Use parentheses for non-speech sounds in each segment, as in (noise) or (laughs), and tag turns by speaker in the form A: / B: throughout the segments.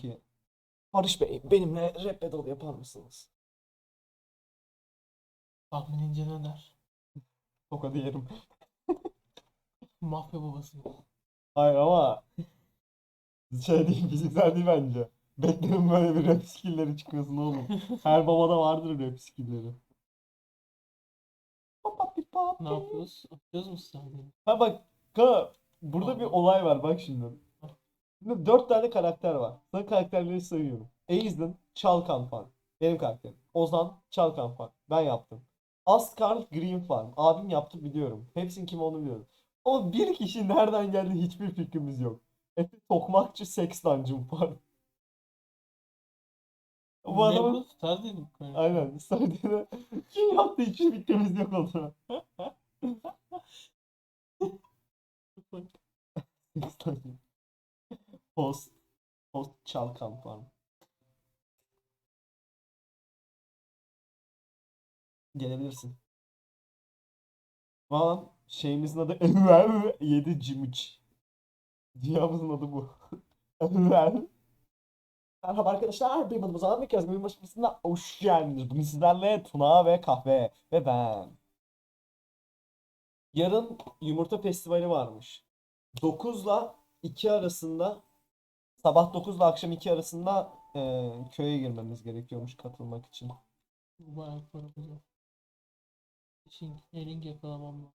A: ki Barış Bey benimle rap battle yapar mısınız?
B: Tahminince ne der?
A: Tokadı yerim. (laughs)
B: Mafya babası.
A: Hayır ama şey değil fiziksel değil bence. Beklerim böyle bir rap skill'leri çıkmasın oğlum. (laughs) Her babada vardır rap skill'leri.
B: Ne yapıyoruz? Atıyoruz mu sahneyi?
A: Ha bak ka burada bir olay var bak şimdi. Şimdi dört tane karakter var. Sana karakterleri sayıyorum. Aizen, Çalkan Farm. Benim karakterim. Ozan, Çalkan Farm. Ben yaptım. Asgard Green Farm. Abim yaptı biliyorum. Hepsinin kim olduğunu biliyorum. Ama bir kişi nereden geldi hiçbir fikrimiz yok. Efe Tokmakçı Sex Dungeon Farm. Bu adamın
B: böyle.
A: aynen söylediğine kim yaptı hiçbir fikrimiz yok oldu.
B: Bak,
A: Sex Dungeon. Post. Post Çalkan Farm. Gelebilirsin. Falan şeyimizin adı Enver 7 Cimiç. Dünyamızın adı bu. (laughs) Enver. Merhaba arkadaşlar, bir bölümümüze devam ediyoruz. Bölüm başımızda hoş geldiniz. Bugün sizlerle Tuna ve Kahve ve ben. Yarın yumurta festivali varmış. 9 ile 2 arasında sabah 9 ile akşam 2 arasında e, köye girmemiz gerekiyormuş katılmak için.
B: Bu bayağı para bu da. Fishing, herring yakalamam lazım.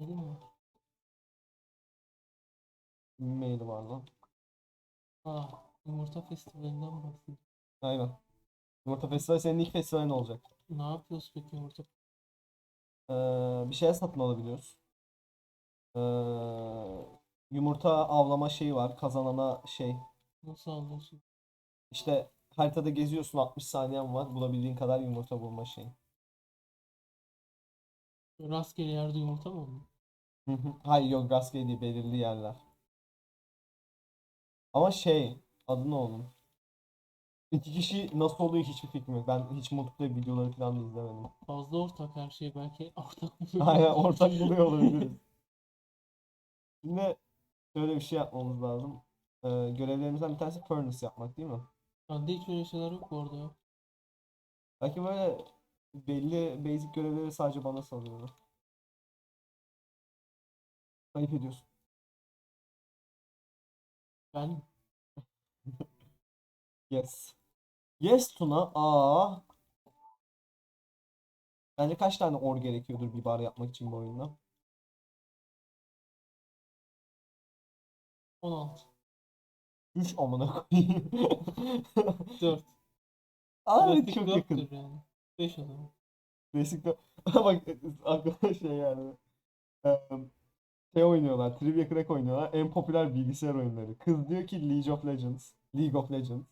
B: Değil mi?
A: Maili var lan.
B: Aa, yumurta festivalinden bahsediyor.
A: Aynen. Yumurta festivali senin ilk festivalin olacak.
B: Ne yapıyoruz peki yumurta?
A: Ee, bir şeye satın alabiliyoruz. Ee, yumurta avlama şeyi var. Kazanana şey.
B: Nasıl alıyorsun?
A: İşte haritada geziyorsun 60 saniyen var. Bulabildiğin kadar yumurta bulma şeyi.
B: Rastgele yerde yumurta mı?
A: Hı hı. Hayır yok rastgele değil belirli yerler. Ama şey adı ne onun? İki kişi nasıl oluyor hiçbir fikrim yok. Ben hiç multiplayer videoları falan da izlemedim.
B: Fazla ortak her şey belki (laughs) ortak
A: Aynen ortak buluyor olabiliriz. Şimdi şöyle bir şey yapmamız lazım. Ee, görevlerimizden bir tanesi furnace yapmak değil mi?
B: Bende hiç öyle şeyler yok bu arada.
A: Belki böyle belli basic görevleri sadece bana salıyorlar. Ayıp ediyorsun.
B: Ben
A: Yes. Yes Tuna. Aa. Bence kaç tane or gerekiyordur bir bar yapmak için bu oyunda?
B: 16.
A: 3 amına koyayım. (laughs)
B: 4.
A: Abi çok
B: 4'tür
A: yakın.
B: yani. 5 o zaman.
A: Basic'te (laughs) bak aklıma şey yani. Şey oynuyorlar. Trivia Crack oynuyorlar. En popüler bilgisayar oyunları. Kız diyor ki League of Legends. League of Legends.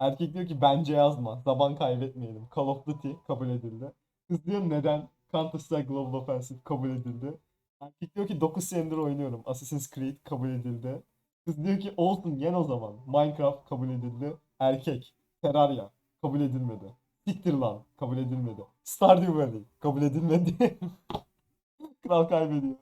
A: Erkek diyor ki bence yazma. Zaman kaybetmeyelim. Call of Duty kabul edildi. Kız diyor neden? Counter Strike Global Offensive kabul edildi. Erkek diyor ki 9 senedir oynuyorum. Assassin's Creed kabul edildi. Kız diyor ki olsun yen o zaman. Minecraft kabul edildi. Erkek. Terraria kabul edilmedi. Siktir lan kabul edilmedi. Stardew Valley kabul edilmedi. (laughs) Kral kaybediyor.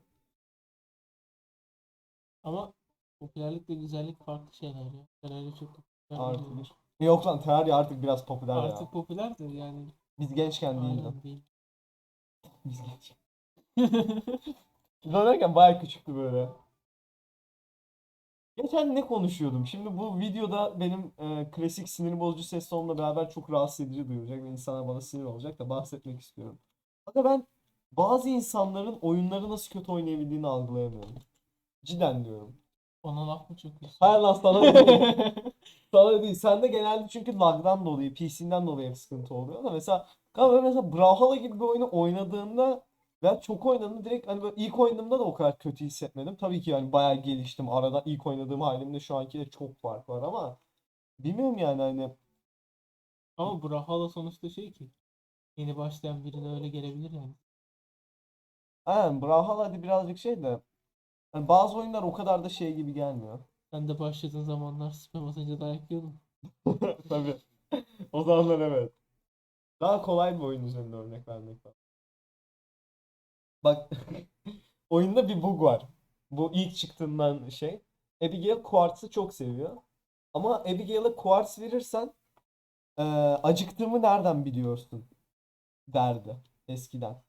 B: Ama popülerlik ve güzellik farklı şeyler ya. Terörü çok popüler
A: Artı
B: değiller.
A: bir. Yok lan Terraria artık biraz popüler ya.
B: Artık popülerdir yani.
A: Biz gençken değildi.
B: Aynen değil. (laughs)
A: Biz gençken. (laughs) Biz oynarken bayağı küçüktü böyle. Geçen ne konuşuyordum? Şimdi bu videoda benim e, klasik sinir bozucu ses tonumla beraber çok rahatsız edici duyulacak ve insanlar bana sinir olacak da bahsetmek istiyorum. Fakat ben bazı insanların oyunları nasıl kötü oynayabildiğini algılayamıyorum. Cidden diyorum.
B: Ona laf mı çakıyorsun?
A: Hayır lan sana değil. (laughs) Sana değil. Sende genelde çünkü lag'dan dolayı, PC'den dolayı hep sıkıntı oluyor da mesela ben mesela Brawlhalla gibi bir oyunu oynadığımda ben çok oynadım direkt hani böyle ilk oynadığımda da o kadar kötü hissetmedim. Tabii ki yani bayağı geliştim. Arada ilk oynadığım halimle şu ankiyle çok fark var ama bilmiyorum yani hani
B: Ama Brawlhalla sonuçta şey ki. Yeni başlayan birine öyle gelebilir yani.
A: aynen Brawlhalla hadi birazcık şey de hani bazı oyunlar o kadar da şey gibi gelmiyor.
B: Ben de başladığın zamanlar spam atınca dayak yiyordum. (laughs)
A: Tabii. O zamanlar evet. Daha kolay bir oyun üzerinde örnek vermek lazım. Bak (laughs) oyunda bir bug var. Bu ilk çıktığından şey. Abigail Quartz'ı çok seviyor. Ama Abigail'e Quartz verirsen eee, acıktığımı nereden biliyorsun derdi eskiden.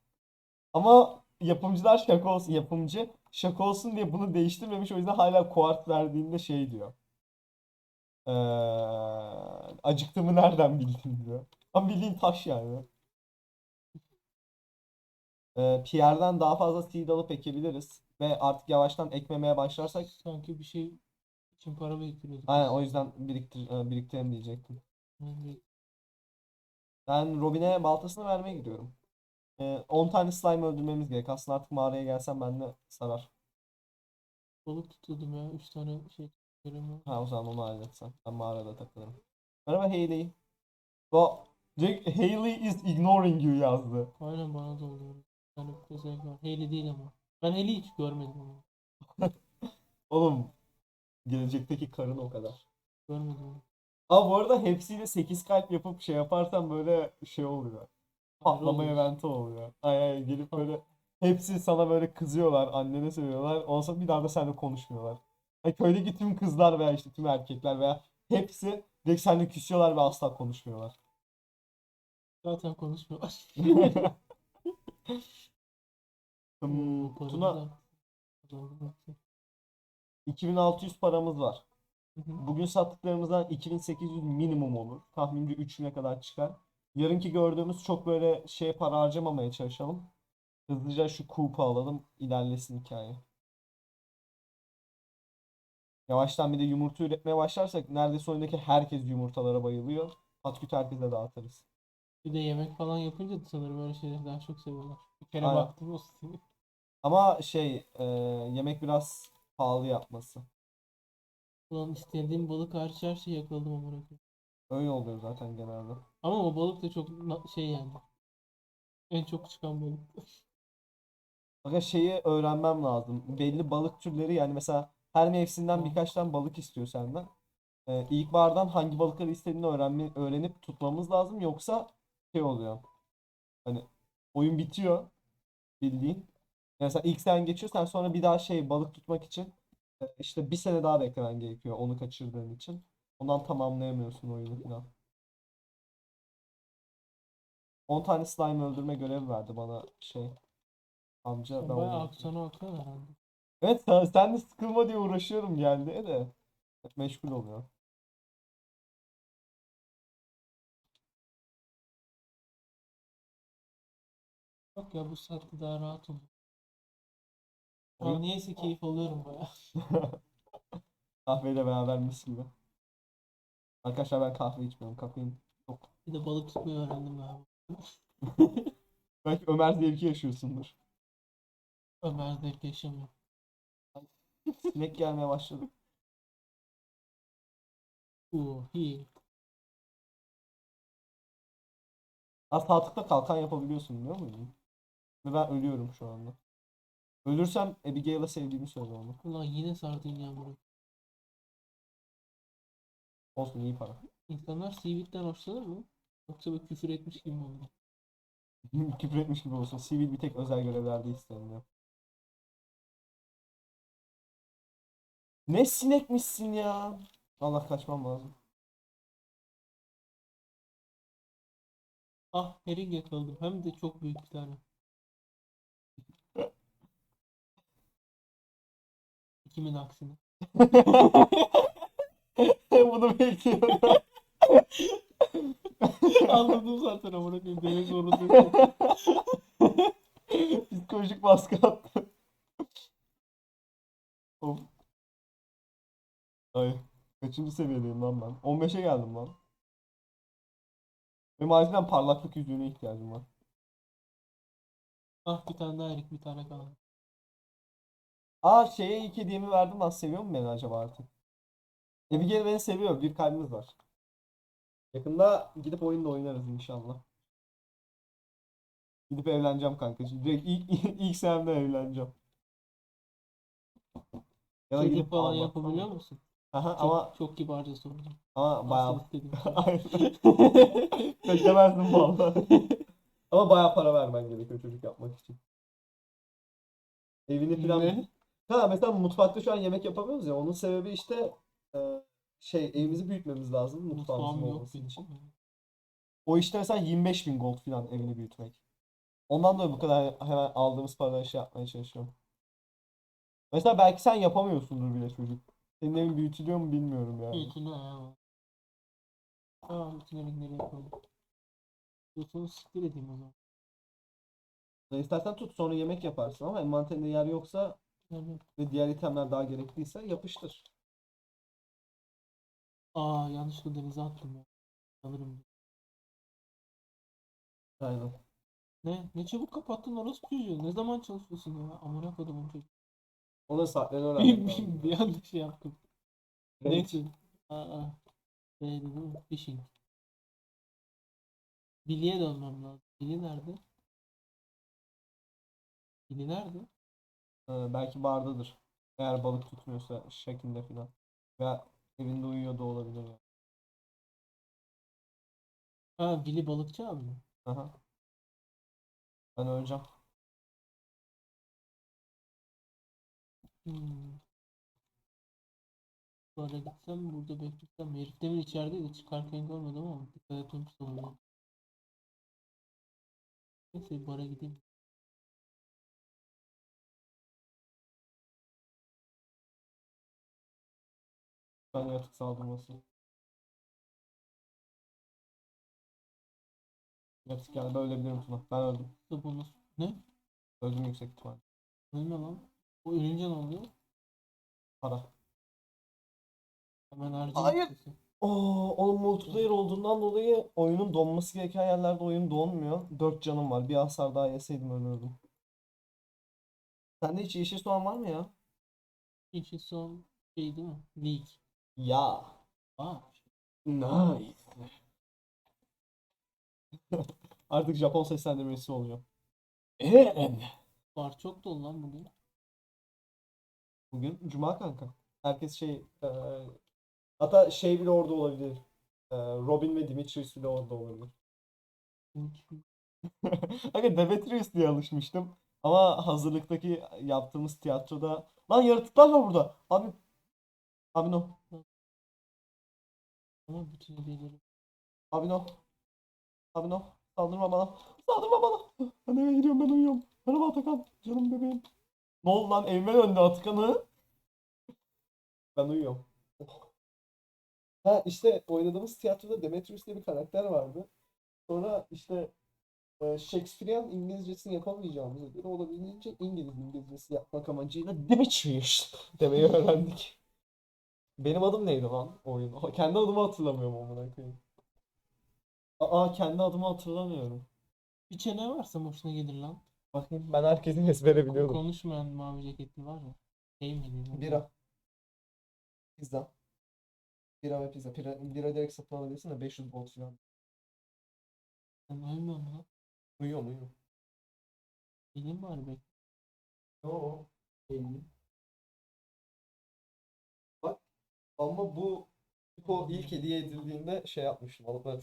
A: Ama yapımcılar şaka olsun, yapımcı şaka olsun diye bunu değiştirmemiş. O yüzden hala Quartz verdiğinde şey diyor. Eee acıktığımı nereden bildin diyor. Ama bildiğin taş yani. Ee, Pierre'den daha fazla seed alıp ekebiliriz. Ve artık yavaştan ekmemeye başlarsak
B: Sanki bir şey için para biriktiriyorduk.
A: aynen o yüzden biriktir, e, biriktirelim diyecektim. Ben Robin'e baltasını vermeye gidiyorum. Ee, 10 tane slime öldürmemiz gerek. Aslında artık mağaraya gelsem bende sarar.
B: balık tutuyordum ya. Üç tane şey göremiyorum.
A: Ha o zaman onu halletsen. Ben mağarada takılırım. Merhaba Hayley. Bu direkt Hayley is ignoring you yazdı.
B: Aynen bana da oluyor. Bir tane özellik var. Hayley değil ama. Ben Hayley'i hiç görmedim ama. (laughs)
A: Oğlum gelecekteki karın o kadar.
B: Görmedim onu.
A: Ama bu arada hepsiyle 8 kalp yapıp şey yaparsan böyle şey oluyor. Patlama eventi oluyor. Ay ay gelip böyle hepsi sana böyle kızıyorlar, annene. Ondan sonra bir daha da seninle konuşmuyorlar. Hani köydeki tüm kızlar veya işte tüm erkekler veya hepsi direkt seninle küsüyorlar ve asla konuşmuyorlar.
B: Zaten konuşmuyorlar. (laughs)
A: Hmm, Tuna
B: paramız arttı. Kazandım hepsi.
A: 2600 paramız var. Bugün sattıklarımızdan 2800 minimum olur. Tahminimce 3000'e kadar çıkar. Yarınki gördüğümüz çok böyle şey para harcamamaya çalışalım. Hızlıca şu kupa alalım. ilerlesin hikaye. Yavaştan bir de yumurta üretmeye başlarsak neredeyse oyundaki herkes yumurtalara bayılıyor. Patküt herkese dağıtırız.
B: Bir de yemek falan yapınca da sanırım öyle şeyleri daha çok seviyorlar. Bir kere
A: Aynen.
B: baktım o.
A: Ama şey e, yemek biraz pahalı yapması.
B: Ulan istediğim balık hariç her şeyi yakaladım amına koyayım.
A: Öyle oluyor zaten genelde.
B: Ama o balık da çok na- şey yani. En çok çıkan balık.
A: Fakat şeyi öğrenmem lazım. Belli balık türleri yani mesela her mevsimden birkaç tane balık istiyor senden. Ee, ilkbahardan hangi balıkları istediğini öğrenme, öğrenip tutmamız lazım. Yoksa şey oluyor. Hani oyun bitiyor bildiğin. Mesela ilk sen geçiyorsan sonra bir daha şey balık tutmak için e, işte bir sene daha beklemen gerekiyor onu kaçırdığın için. Ondan tamamlayamıyorsun oyunu falan. 10 tane slime öldürme görevi verdi bana şey amca ben
B: bayağı
A: onu
B: aksiyonu akıyor herhalde.
A: Evet sen, sen de sıkılma diye uğraşıyorum geldi de hep meşgul oluyor.
B: Yok ya bu saatte daha rahat olur. An niyeyse keyif alıyorum bayağı. (laughs)
A: Kahveyle beraber mis gibi. Arkadaşlar ben kahve içmiyorum. Kafein çok.
B: Bir de balık tutmayı öğrendim galiba. (laughs)
A: Belki Ömer zevki yaşıyorsundur.
B: Ömer zevk yaşamıyor.
A: Sinek gelmeye başladı.
B: Uh, iyi.
A: Az sağ tıkla kalkan yapabiliyorsun biliyor muydun? Ve ben ölüyorum şu anda. Ölürsem Abigail'a sevdiğimi söyle onu.
B: Ulan yine sardın ya bunu.
A: Olsun iyi para.
B: İnsanlar Seaweed'den hoşlanır mı? Yoksa böyle küfür etmiş gibi mi oluyor?
A: Küfür etmiş gibi olsun. Sivil bir tek özel görevlerde isteniyor. Ne sinekmişsin ya. Allah kaçmam lazım.
B: Ah herring yakaladım. Hem de çok büyük bir tane. (laughs) Kimin aksine. (laughs)
A: Bunu bekliyordum.
B: Anladım zaten amına koyayım. Zorunda değilim.
A: Psikolojik baskı attı. Of. Ay. Kaçıncı seviyedeyim lan ben? 15'e geldim lan. Benim acilen parlaklık yüzüğüne ihtiyacım var.
B: Ah bir tane daha erik bir tane kaldı.
A: Aa şeye ilk hediyemi verdim lan. Seviyor mu beni acaba artık? Abigail beni seviyor. Bir kalbimiz var. Yakında gidip oyunda oynarız inşallah. Gidip evleneceğim kanka. Direkt ilk, (laughs) ilk senemde evleneceğim. Ya da
B: Kedi
A: gidip
B: falan
A: almak
B: yapabiliyor
A: falan.
B: musun?
A: Aha,
B: Çok,
A: ama
B: çok kibarca sordum.
A: ama bayağı
B: Asıl istediğim şey.
A: Aynen. Beklemezdim vallahi. (laughs) Ama bayağı para vermen gerekiyor çocuk yapmak için. Evini falan
B: Ne?
A: Ha mesela mutfakta şu an yemek yapamıyoruz ya. Onun sebebi işte şey evimizi büyütmemiz lazım mutfağımızın
B: Mutfağım yok
A: olması
B: benim.
A: için. O işte mesela 25 bin gold falan evini büyütmek. Ondan dolayı bu kadar hemen aldığımız paraları şey yapmaya çalışıyorum. Mesela belki sen yapamıyorsundur bile çocuk. Senin evin büyütülüyor mu bilmiyorum yani.
B: Büyütünü ha. Aa bütün evinleri yapalım. Yoksa siktir edeyim o zaman.
A: Ya İstersen tut sonra yemek yaparsın ama envanterinde yer yoksa
B: Yani,
A: ve diğer itemler daha gerekliyse yapıştır.
B: Aa yanlışlıkla denize attım ya. Alırım.
A: Aynen.
B: Ne? Ne çabuk kapattın orası çocuğu. Ne zaman çalışıyorsun ya? Amına kodumun çocuğu.
A: Onun saatlerini öğrenmek lazım. (laughs)
B: bir anda şey yaptım. Neyse. Aa. Ne dedim? Fishing. Billy'e dönmem lazım. Billy nerede? Billy nerede?
A: Ee, belki bardadır. Eğer balık tutmuyorsa şeklinde falan. Veya evinde uyuyor da olabilir.
B: Ha Billy balıkçı abi mi?
A: Aha. Ben öleceğim.
B: Hmm. Bara gitsem burada beklesem. Herif demin içerideydi. Çıkarken görmedim ama dikkat etmemiş olabilir. Neyse bara gideyim.
A: Ben yatık saldırması. Yatık yani ben ölebilirim Tuna. Ben öldüm.
B: Bonus. Ne?
A: Öldüm yüksek ihtimal.
B: Ölme lan. O ölünce ne oluyor?
A: Para.
B: Hemen harcayayım.
A: Hayır.
B: sesi.
A: Oo, onun multiplayer olduğundan dolayı oyunun donması gereken yerlerde oyun donmuyor. 4 canım var. Bir hasar daha yeseydim ölürdüm. Sende hiç yeşil soğan var mı ya?
B: İşte son şey değil mi? League.
A: Ya.
B: Aa.
A: Nice. Artık Japon seslendirmesi oluyor.
B: Bar çok dolu lan bugün.
A: Bugün Cuma kanka. Herkes şey e, hatta şey bile orada olabilir. E, Robin ve Dimitrius bile orada olabilir. (laughs) Kanka Demetrius diye alışmıştım. Ama hazırlıktaki yaptığımız tiyatroda lan yaratıklar var burada. Abi abi no.
B: Ama bütün hediyeleri.
A: Abi no. Abi no. Saldırma bana. Saldırma bana. Ben eve gidiyorum ben uyuyorum. Merhaba Atakan. Canım bebeğim. Ne oldu lan evime döndü Atakan'ı. Ben uyuyorum. Oh. Ha işte oynadığımız tiyatroda Demetrius diye bir karakter vardı. Sonra işte e, Shakespearean İngilizcesini yapamayacağımıza göre olabildiğince İngiliz İngilizcesi yapmak amacıyla Demetrius demeyi öğrendik. Benim adım neydi lan oyun? (laughs) Kendi adımı hatırlamıyorum amına koyayım. Aa kendi adımı hatırlamıyorum.
B: Bir çene varsa hoşuna gelir lan.
A: Bakayım ben herkesin ezbere biliyordum.
B: konuşmayan mavi ceketli var ya. Şey miydi?
A: Bira. Pizza. Bira ve pizza. Bira, bira direkt satın alabilirsin de 500 volt falan.
B: Sen ölmüyor mu lan?
A: Uyuyorum uyuyorum.
B: Bileyim bari be.
A: Yo. Eğilim. Ama bu bu ilk hediye edildiğinde şey yapmıştım. Alıp böyle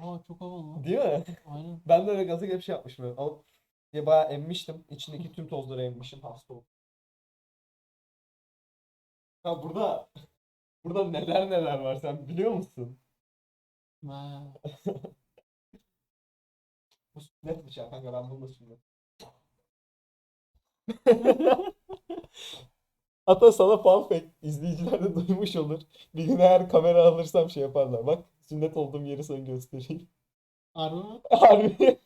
B: Aa çok havalı lan.
A: Değil mi?
B: Aynen.
A: Ben de öyle gaza gelip şey yapmışım. Böyle. Alıp diye bayağı emmiştim. İçindeki tüm tozları emmişim. Hasta oldum. Ha burada burada neler neler var sen biliyor musun?
B: Ha. (laughs)
A: Bu sünnet şey kanka ben bunu da sünnet. (laughs) Hatta sana fun fact izleyiciler de (laughs) duymuş olur. Bir gün eğer kamera alırsam şey yaparlar. Bak sünnet olduğum yeri sana göstereyim.
B: Harbi mi? (laughs)
A: Harbi.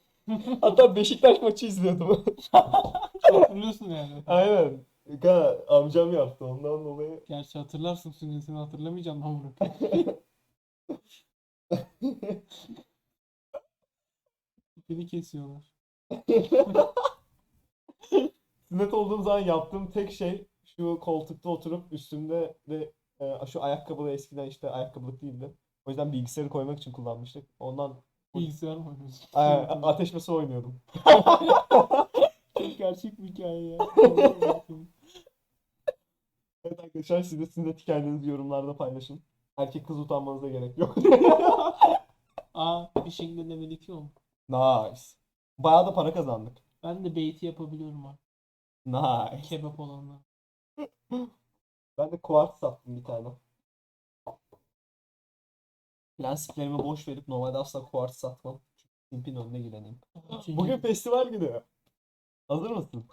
A: Hatta Beşiktaş maçı izliyordum. (laughs)
B: Hatırlıyorsun yani.
A: Aynen. Kanka amcam yaptı ondan dolayı.
B: Gerçi hatırlarsın sünnetini hatırlamayacağım lan bunu. İpini kesiyorlar.
A: Sünnet olduğum zaman yaptığım tek şey şu koltukta oturup üstümde de e, şu ayakkabılı eskiden işte ayakkabılık değildi. O yüzden bilgisayarı koymak için kullanmıştık. Ondan
B: Bilgisayar mı oynuyorsun? (laughs)
A: e, ateş masa oynuyordum.
B: Gerçek bir hikaye ya. (laughs)
A: Evet arkadaşlar siz de sünnet hikayenizi yorumlarda paylaşın. Erkek kız utanmanıza gerek yok. (laughs)
B: Aa, fishing'de level 2 oldu.
A: Nice. Bayağı da para kazandık.
B: Ben de bait'i yapabiliyorum artık.
A: Nice.
B: Kebap olanlar.
A: Ben de kuart sattım bir tane. Prensiplerimi boş verip normalde asla kuart satmam. Çünkü simpin önüne gireneyim. Bugün festival günü. Hazır mısın?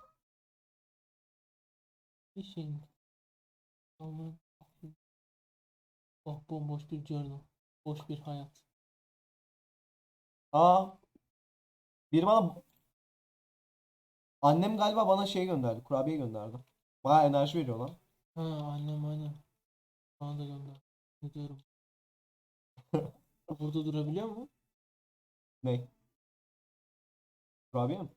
B: bir şey. Ama oh bomboş bir journal. Boş bir hayat.
A: Aa. Bir bana Annem galiba bana şey gönderdi. Kurabiye gönderdi. Baya enerji veriyor lan.
B: Ha annem aynen. Bana da gönder. Ne diyorum? (laughs) Burada durabiliyor mu?
A: Ne? Kurabiye mi?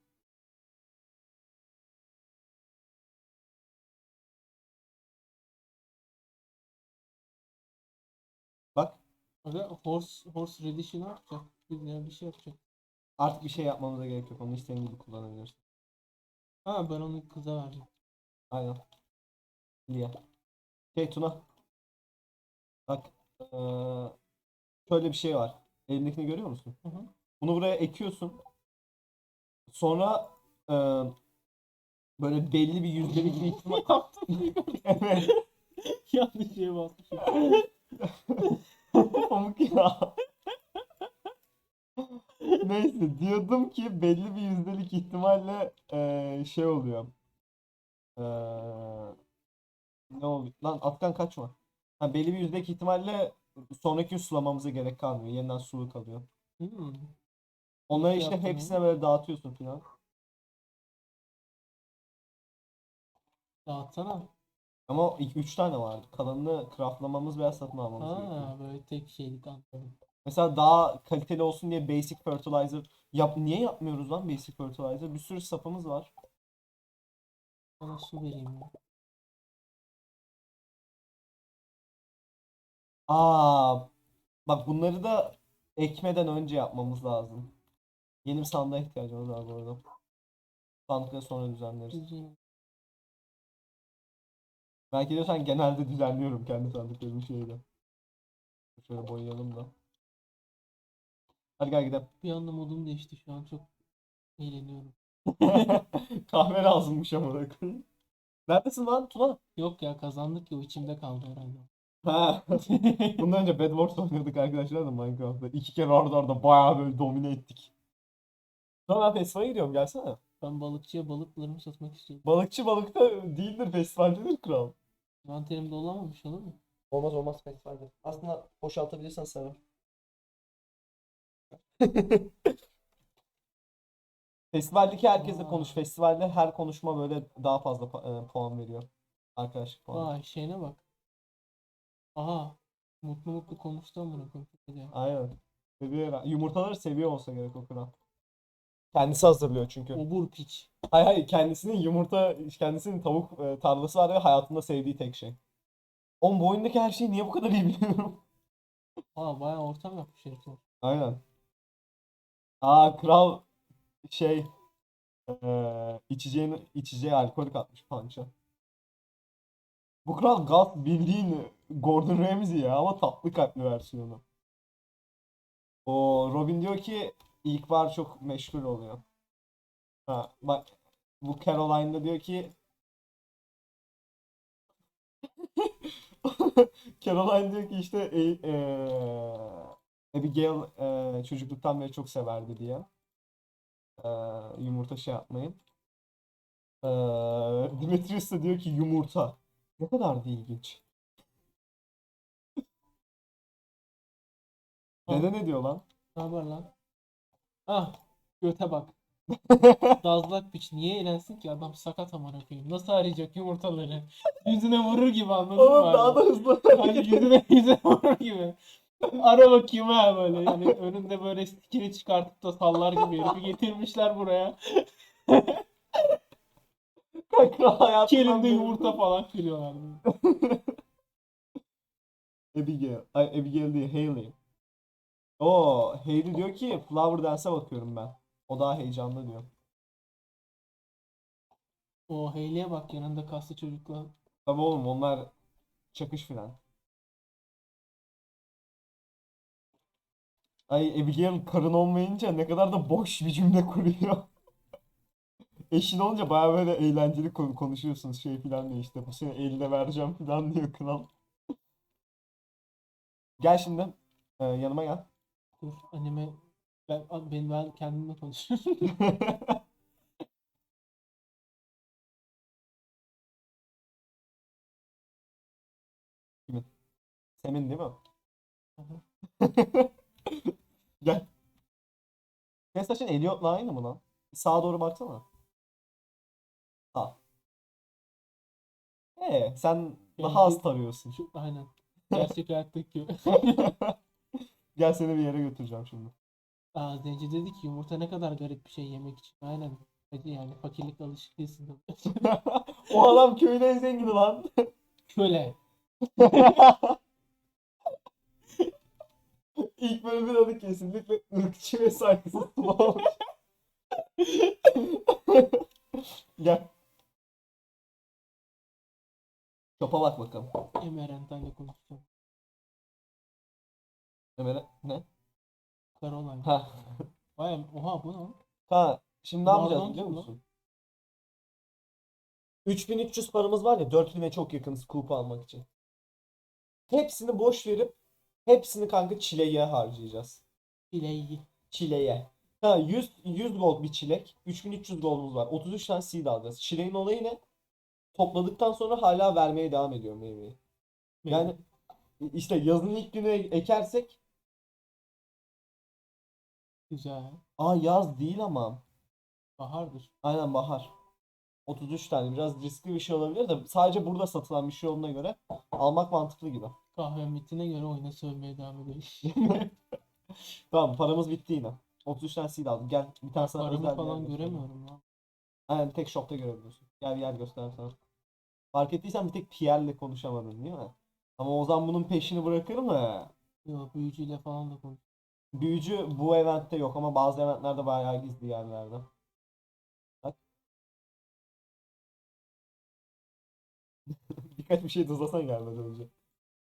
A: Bak
B: Aga horse horse radish'i ne yapacak? Bir, bir şey yapacak.
A: artık bir şey yapmamıza gerek yok. Onu istediğin gibi kullanabilirsin.
B: Ha ben onu kıza verdim.
A: Aynen. Lia. Şey Tuna. Bak. eee, şöyle bir şey var. Elindekini görüyor musun?
B: Hı hı.
A: Bunu buraya ekiyorsun. Sonra eee, böyle belli bir yüzdelik bir ihtimal. (laughs) Evet.
B: Yanlış şeye basmışım. (laughs)
A: Pamuk ya. Neyse diyordum ki belli bir yüzdelik ihtimalle eee, şey oluyor. Eee, ne oluyor? Lan Atkan kaçma. Ha, belli bir yüzdelik ihtimalle sonraki gün sulamamıza gerek kalmıyor. Yeniden sulu kalıyor.
B: Hmm.
A: Onları
B: Nasıl
A: işte
B: yaptın
A: hepsine böyle dağıtıyorsun filan.
B: Dağıtsana.
A: Ama 3 tane vardı. Kalanını craftlamamız veya satın almamız gerekiyor.
B: Böyle tek şeylik anladım.
A: Mesela daha kaliteli olsun diye basic fertilizer yap niye yapmıyoruz lan basic fertilizer? Bir sürü sapımız var.
B: Sana su vereyim ya.
A: Aa, bak bunları da ekmeden önce yapmamız lazım. Yeni bir sandığa ihtiyacımız var bu arada. Sandıkları sonra düzenleriz. Belki diyorsan genelde düzenliyorum kendi sandıklarımı şeyle. Şöyle boyayalım da. Hadi gel gidelim.
B: Bir anda modum değişti şu an çok eğleniyorum. (laughs)
A: Kahve lazımmış ama koyayım. Neredesin lan Tuna?
B: Yok ya kazandık ya o içimde kaldı herhalde.
A: Ha. (laughs) Bundan önce Bedwars oynuyorduk arkadaşlar da Minecraft'ta. İki kere arda arda bayağı böyle domine ettik. Sonra ben festivale gidiyorum gelsene.
B: Ben balıkçıya balıklarımı satmak istiyorum.
A: Balıkçı balıkta değildir festivaldedir kral.
B: Envanterimde olamamış olur mu?
A: Olmaz olmaz festivalde. Aslında boşaltabilirsen sever. (laughs) Festivaldeki herkesle
B: Aa.
A: konuş. Festivalde her konuşma böyle daha fazla pa- e, puan veriyor. Arkadaşlık puanı.
B: Vay şeyine bak. Aha. Mutlu mutlu konuştu amına koyayım.
A: Aynen. Seviyor herhalde. Yumurtaları seviyor olsa gerek o kral. Kendisi hazırlıyor çünkü.
B: Obur piç.
A: Hayır hayır kendisinin yumurta, kendisinin tavuk e, tarlası var ve hayatında sevdiği tek şey. Oğlum bu oyundaki her şeyi niye bu kadar iyi biliyorum?
B: Aa bayağı ortam yapmış herif. o.
A: Aynen. Aa kral şey eee içeceğin içeceği alkol katmış punch'a. Bu kral Gus bildiğin Gordon Ramsay ya ama tatlı kalpli versiyonu. O Robin diyor ki ilk var çok meşgul oluyor. Ha bak bu Caroline'da diyor ki (laughs) Caroline diyor ki işte e, eee, Abigail eee, çocukluktan beri çok severdi diye. Eee, yumurta şey yapmayı. Eee Demetrius da diyor ki yumurta. Ne kadar da ilginç. (laughs) Dede ne diyor lan?
B: Ne haber lan? Ah göte bak. (laughs) Dazlak piç niye eğlensin ki adam sakat amına koyayım. Nasıl arayacak yumurtaları? Yüzüne vurur gibi anladın mı?
A: Oğlum
B: abi?
A: daha da hızlı.
B: Hani yüzüne yüzüne vurur gibi. (laughs) Ara bakayım ha böyle. Yani önünde böyle stikini çıkartıp da sallar gibi herifi getirmişler buraya. (laughs)
A: Kral hayatından
B: İki elinde
A: beri-
B: yumurta (laughs) falan kırıyorlar.
A: Abigail. Ay Abigail değil Hailey. Oo Hailey diyor ki Flower Dance'e bakıyorum ben. O daha heyecanlı diyor.
B: O Hayley'e bak yanında kaslı çocukla.
A: Tabii oğlum onlar çakış filan. Ay Abigail karın olmayınca ne kadar da boş bir cümle kuruyor. (laughs) eşin olunca baya böyle eğlenceli konu konuşuyorsunuz şey filan diye işte bu sene eline vereceğim filan diyor kral. Gel şimdi e, yanıma gel.
B: Dur anneme ben, ben, ben kendimle konuşuyorum. (laughs)
A: Senin değil mi?
B: Aha. (laughs)
A: Gel. Saçın Elliot'la aynı mı lan? Bir Sağa doğru baksana. Sağ. Ee, sen daha az tarıyorsun.
B: Şu, aynen. (laughs) Gerçek hayattaki gibi. (laughs)
A: Gel seni bir yere götüreceğim şimdi.
B: Aa, Zenci dedi ki yumurta ne kadar garip bir şey yemek için. Aynen. Hadi yani fakirlik alışık değilsin. (laughs)
A: O adam köyün en zengini lan.
B: Köle.
A: İlk bölümün adı kesinlikle ırkçı ve saygısız (laughs) Slav. Gel. Topa bak bakalım.
B: Emerent'le konuşacağım.
A: Hemen ne?
B: Caroline.
A: Ha.
B: Vay oha bu ne?
A: Ha. Şimdi ne yapacağız biliyor
B: kim lan?
A: musun? 3300 paramız var ya 4000'e çok yakınız kupa almak için. Hepsini boş verip hepsini kanka çileye harcayacağız.
B: Bileği.
A: Çileye. Ha 100 100 gold bir çilek. 3300 goldumuz var. 33 tane seed alacağız. Çileğin olayı ne? Topladıktan sonra hala vermeye devam ediyor meyveyi. Yani işte yazın ilk günü ekersek
B: Güzel.
A: aa yaz değil ama.
B: Bahardır.
A: Aynen bahar. 33 tane biraz riskli bir şey olabilir de sadece burada satılan bir şey olduğuna göre almak mantıklı gibi.
B: Kahve bittiğine göre oyuna sövmeye devam ediyor. (laughs)
A: Tamam paramız bitti yine. 33 tane seed aldım. Gel bir tane sana özel
B: Paramı
A: yer
B: falan
A: göstereyim.
B: göremiyorum lan.
A: Aynen tek shop'ta görebiliyorsun. Gel bir yer göstereyim sana. Fark ettiysen bir tek Pierre'le konuşamadın değil mi? Ama o zaman bunun peşini bırakır mı?
B: Yok büyücüyle falan da konuş.
A: Büyücü bu eventte yok ama bazı eventlerde bayağı gizli yerlerde. Bak. (laughs) Birkaç bir şey hızlasan gelmeden önce.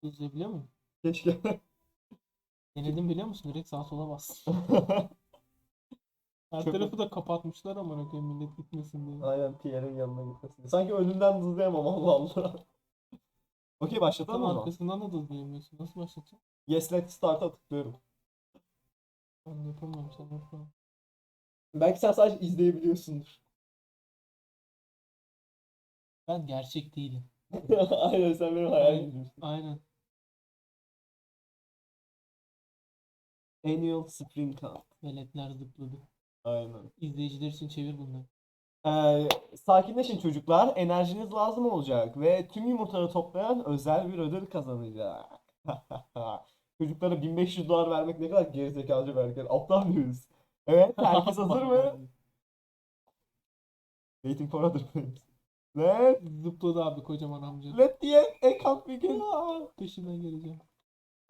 B: İzleyebiliyor muyum?
A: Keşke. (laughs)
B: Denedim biliyor musun? Direkt sağa sola bas. (laughs) Her
A: Çok-
B: tarafı da kapatmışlar ama koyayım millet gitmesin diye.
A: Aynen Pierre'in yanına gitmesin. Sanki önünden hızlayamam Allah Allah. (laughs) Okey başlatalım
B: Tam
A: o zaman.
B: arkasından da hızlayamıyorsun. Nasıl başlatacağım?
A: Yes Let's Start'a tıklıyorum.
B: Ben yapamıyorum sen yapamam.
A: Belki sen sadece izleyebiliyorsundur.
B: Ben gerçek değilim.
A: Aynen sen benim hayal gücümsün.
B: Aynen.
A: Annual Spring Camp.
B: Veletler zıpladı.
A: Aynen.
B: İzleyiciler için çevir bunları.
A: Ee, sakinleşin çocuklar. Enerjiniz lazım olacak ve tüm yumurtaları toplayan özel bir ödül kazanacak. (laughs) Çocuklara 1500 dolar vermek ne kadar gerizekalıca bir hareket. Aptal mıyız? Evet, (laughs) herkes hazır mı? Waiting for other players. Let,
B: Zıpladı abi kocaman amca.
A: let the account begin.
B: Aa, Peşinden geleceğim.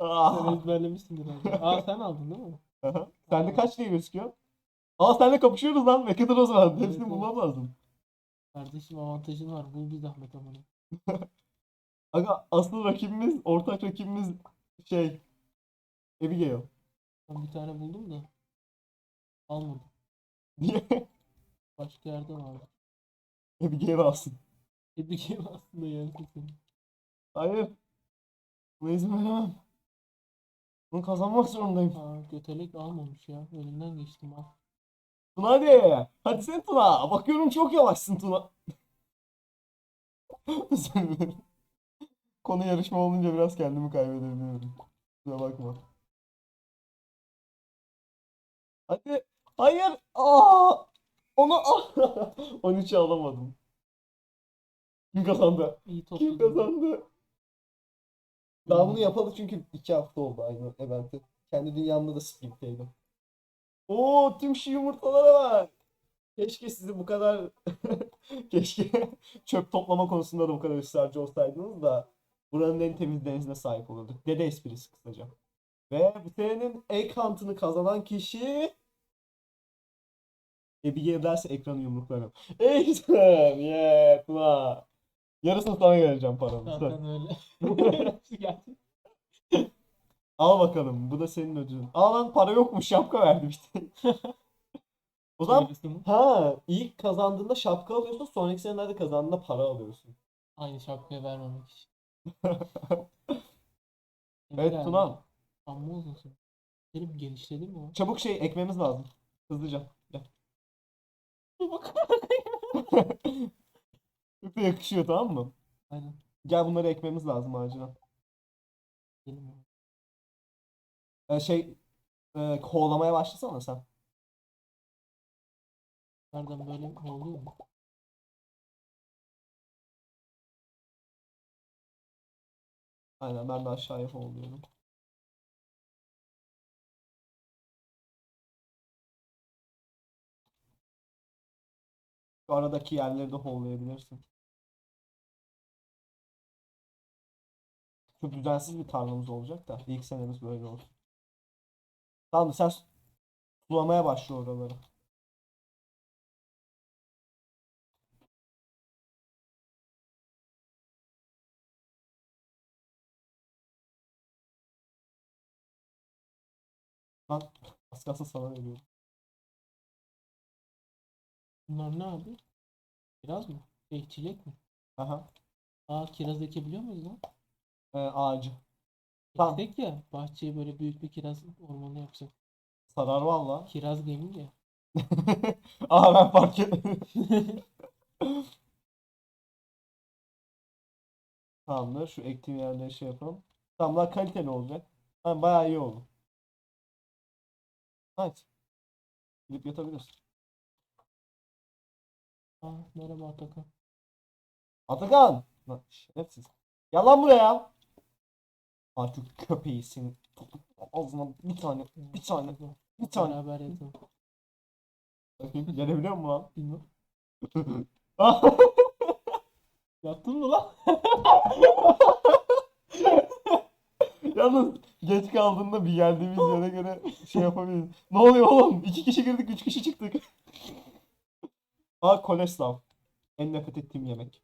B: Sen
A: Ah.
B: ezberlemişsindir herhalde. (laughs) Aa sen aldın değil mi?
A: Aha. Sende kaç diye gözüküyor? Aa senle kapışıyoruz lan. Ne kadar o zaman?
B: Evet,
A: Hepsini
B: evet.
A: bulmam lazım.
B: Kardeşim avantajın var. Bul bir zahmet amına. (laughs)
A: Aga asıl rakibimiz, ortak rakibimiz şey Abigail.
B: Ben bir tane buldum da. Almadım.
A: Niye? (laughs)
B: Başka yerde vardı.
A: Abigail alsın.
B: Ederim aslında yani.
A: Hayır. Buna izin veremem. Bunu kazanmak zorundayım.
B: Aa götelek almamış ya. Önünden geçtim al.
A: Tuna hadi. Hadi sen Tuna. Bakıyorum çok yavaşsın Tuna. (laughs) Konu yarışma olunca biraz kendimi kaybedebiliyorum. Kusura bakma. Hadi. Hayır. Aa! Onu 13'ü (laughs) alamadım. Kim kazandı?
B: İyi
A: Kim kazandı? Ben bunu yapalı çünkü iki hafta oldu aynı eventi. Kendi dünyamda da split'teydim. Oo tüm şu yumurtalara bak. Keşke sizi bu kadar (laughs) keşke çöp toplama konusunda da bu kadar ısrarcı olsaydınız da buranın en temiz denizine sahip olurduk. Dede esprisi kısaca. Ve bu senenin egg hunt'ını kazanan kişi Abigail derse ekranı yumruklarım. (laughs) Ekran! Yeah! Tuna. Yarısını sana vereceğim paranı. Söz.
B: Zaten öyle. (laughs)
A: Al bakalım. Bu da senin ödülün. Aa lan para yokmuş. Şapka verdim işte. (laughs) O zaman
B: mi?
A: ha ilk kazandığında şapka alıyorsun, sonraki senelerde kazandığında para alıyorsun.
B: Aynı şapkayı vermemek için. (laughs)
A: Evet Tuna.
B: Amma uzun süre. Benim genişledi mi o?
A: Çabuk şey ekmemiz lazım. Hızlıca. Gel.
B: Bak.
A: Çok da yakışıyor tamam mı?
B: Aynen.
A: Gel bunları ekmemiz lazım acilen.
B: Benim.
A: Ee, şey e, kovalamaya başlasana sen.
B: Nereden böyle oluyor mu?
A: Aynen ben de aşağıya kovalıyorum. Şu aradaki yerleri de hollayabilirsin. Çok düzensiz bir tarlamız olacak da ilk senemiz böyle olsun. Tamam sen su- sulamaya başla oraları. Lan az kalsın sana veriyorum.
B: Bunlar ne abi? Kiraz mı? Şey, çilek mi?
A: Aha.
B: Aa kiraz ekebiliyor muyuz lan?
A: Ee, ağacı. Tamam.
B: Eksek ya bahçeye böyle büyük bir kiraz ormanı yapsak.
A: Sarar valla.
B: Kiraz gemi ya. (laughs)
A: Aa ben fark etmedim. (laughs) Tamamdır. Şu ektiğim yerleri şey yapalım. Tamam daha kaliteli olacak. Ha, bayağı iyi oldu. Hadi. Gidip yatabilirsin.
B: Aa merhaba Atakan.
A: Atakan! Lan şerefsiz. Gel lan buraya. Şu köpeği senin. Ağzına bir tane, bir tane, bir tane.
B: Beraber yatalım.
A: Bakayım gelebiliyor mu lan? Ah! (laughs)
B: Yattın mı lan? (laughs)
A: Yalnız geç kaldığında bir geldiğimiz yere göre şey yapabiliriz. Ne oluyor oğlum? İki kişi girdik, üç kişi çıktık. Aa Koleslav. En nefret ettiğim yemek.